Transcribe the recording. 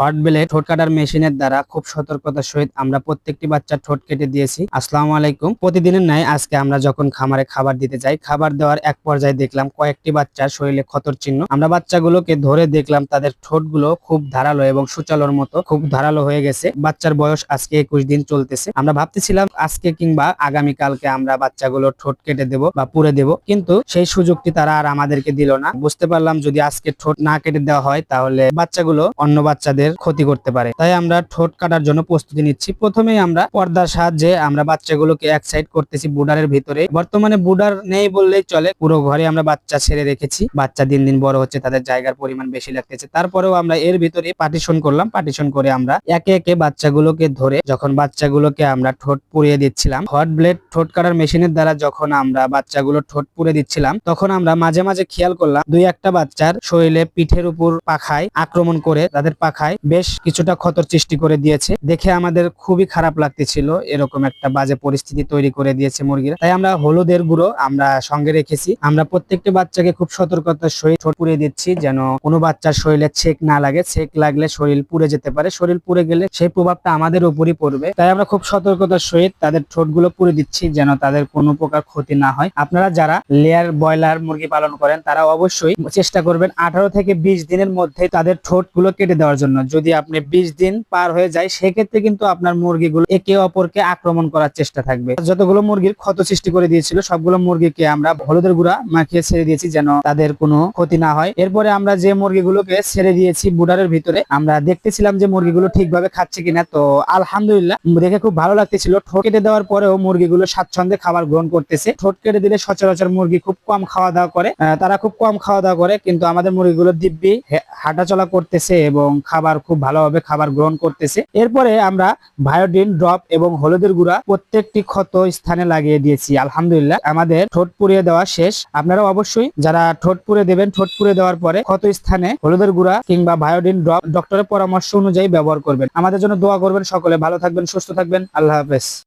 Hot blade ঠোঁট কাটার মেশিনের দ্বারা খুব সতর্কতার সহিত আমরা প্রত্যেকটি বাচ্চার ঠোঁট কেটে দিয়েছি। আসসালামু আলাইকুম। প্রতিদিনের ন্যায় আজকে আমরা যখন খামারে খাবার দিতে যাই, খাবার দেওয়ার এক পর্যায়ে দেখলাম কয়েকটি বাচ্চার শরীরে ক্ষতর চিহ্ন। আমরা বাচ্চাগুলোকে ধরে দেখলাম তাদের ঠোঁটগুলো খুব ধারালো এবং সুচালোর মতো খুব ধারালো হয়ে গেছে। বাচ্চার বয়স আজকে একুশ দিন চলতেছে। আমরা ভাবতেছিলাম আজকে কিংবা আগামী কালকে আমরা বাচ্চাগুলো ঠোঁট কেটে দেব বা পুড়ে দেব, কিন্তু সেই সুযোগটি তারা আর আমাদেরকে দিল না। বুঝতে পারলাম যদি আজকে ঠোঁট না কেটে দেওয়া হয়, তাহলে বাচ্চাগুলো অন্য বাচ্চাদের ক্ষতি করতে পারে। তাই আমরা ঠোঁট কাটার জন্য প্রস্তুতি নিচ্ছি। প্রথমেই আমরা পর্দার সাহায্যে আমরা বাচ্চাগুলোকে এক সাইড করতেছি বুডারের ভিতরে। বর্তমানে বুডার নেই বললেই চলে। পুরো ঘরে আমরা বাচ্চা ছেড়ে রেখেছি। বাচ্চা দিন দিন বড় হচ্ছে, তাদের জায়গার পরিমাণ বেশি লাগতেছে। তারপরেও আমরা এর ভিতরে পার্টিশন করলাম। পার্টিশন করে আমরা একে একে বাচ্চাগুলোকে ধরে যখন বাচ্চাগুলোকে আমরা ঠোঁট পুড়িয়ে দিচ্ছিলাম হট ব্লেড ঠোঁট কাটার মেশিনের দ্বারা যখন আমরা বাচ্চাগুলো ঠোঁট পুড়ে দিচ্ছিলাম, তখন আমরা মাঝে মাঝে খেয়াল করলাম, দুই একটা বাচ্চার শরীরে পিঠের উপর পাখায় আক্রমণ করে তাদের পাখায় বেশ কিছুটা ক্ষতর সৃষ্টি করে দিয়েছে। দেখে আমাদের খুবই খারাপ লাগতেছিল। এরকম একটা বাজে পরিস্থিতি তৈরি করে দিয়েছে মুরগিরা। তাই আমরা হলুদের গুঁড়ো আমরা সঙ্গে রেখেছি। আমরা প্রত্যেকটি বাচ্চাকে খুব সতর্কতার সহিত ঠোঁট পুড়িয়ে দিচ্ছি যেন কোনো বাচ্চার শরীরে ছেক না লাগে। ছেক লাগলে শরীর পুড়ে যেতে পারে। শরীর পুড়ে গেলে সেই প্রভাবটা আমাদের উপরই পড়বে। তাই আমরা খুব সতর্কতার সহিত তাদের ঠোঁটগুলো পুড়ে দিচ্ছি যেন তাদের কোনো প্রকার ক্ষতি না হয়। আপনারা যারা লেয়ার ব্রয়লার মুরগি পালন করেন, তারা অবশ্যই চেষ্টা করবেন আঠারো থেকে বিশ দিনের মধ্যে তাদের ঠোঁটগুলো কেটে দেওয়ার জন্য। যদি আপনি বিশ দিন পার হয়ে যায়, সেক্ষেত্রে কিন্তু আপনার মুরগিগুলো একে অপরকে আক্রমণ করার চেষ্টা থাকবে। যতগুলো মুরগির ক্ষত সৃষ্টি করে দিয়েছিল, সবগুলো মুরগিকে আমরা হলুদের গুঁড়া মাখিয়ে ছেড়ে দিয়েছি যেন তাদের কোনো ক্ষতি না হয়। এরপরে আমরা যে মুরগিগুলোকে ছেড়ে দিয়েছি বুডারের ভিতরে, আমরা দেখতেছিলাম যে মুরগিগুলো ঠিকভাবে খাচ্ছে কিনা। তো আলহামদুলিল্লাহ, দেখে খুব ভালো লাগতেছিল। ঠোঁট কেটে দেওয়ার পরেও মুরগিগুলো স্বাচ্ছন্দ্যে খাবার গ্রহণ করতেছে। ঠোঁট কেটে দিলে সচরাচর মুরগি খুব কম খাওয়া দাওয়া করে। তারা খুব কম খাওয়া দাওয়া করে, কিন্তু আমাদের মুরগিগুলো দিব্যি হাঁটাচলা করতেছে এবং খাবার, খুব ভালোভাবে খাবার গ্রহণ করতেছে। এরপরে আমরা ভায়োডিন ড্রপ এবং হলুদের গুঁড়া প্রত্যেকটি ক্ষত স্থানে লাগিয়ে দিয়েছি। আলহামদুলিল্লাহ, আমাদের ঠোঁট পুড়িয়ে দেওয়া শেষ। আপনারা অবশ্যই যারা ঠোঁট পুড়ে দেবেন, ঠোঁট পুড়ে দেওয়ার পরে ক্ষত স্থানে হলুদের গুঁড়া কিংবা ভায়োডিন ড্রপ ডক্টরের পরামর্শ অনুযায়ী ব্যবহার করবেন। আমাদের জন্য দোয়া করবেন সকলে। ভালো থাকবেন, সুস্থ থাকবেন। আল্লাহ হাফেজ।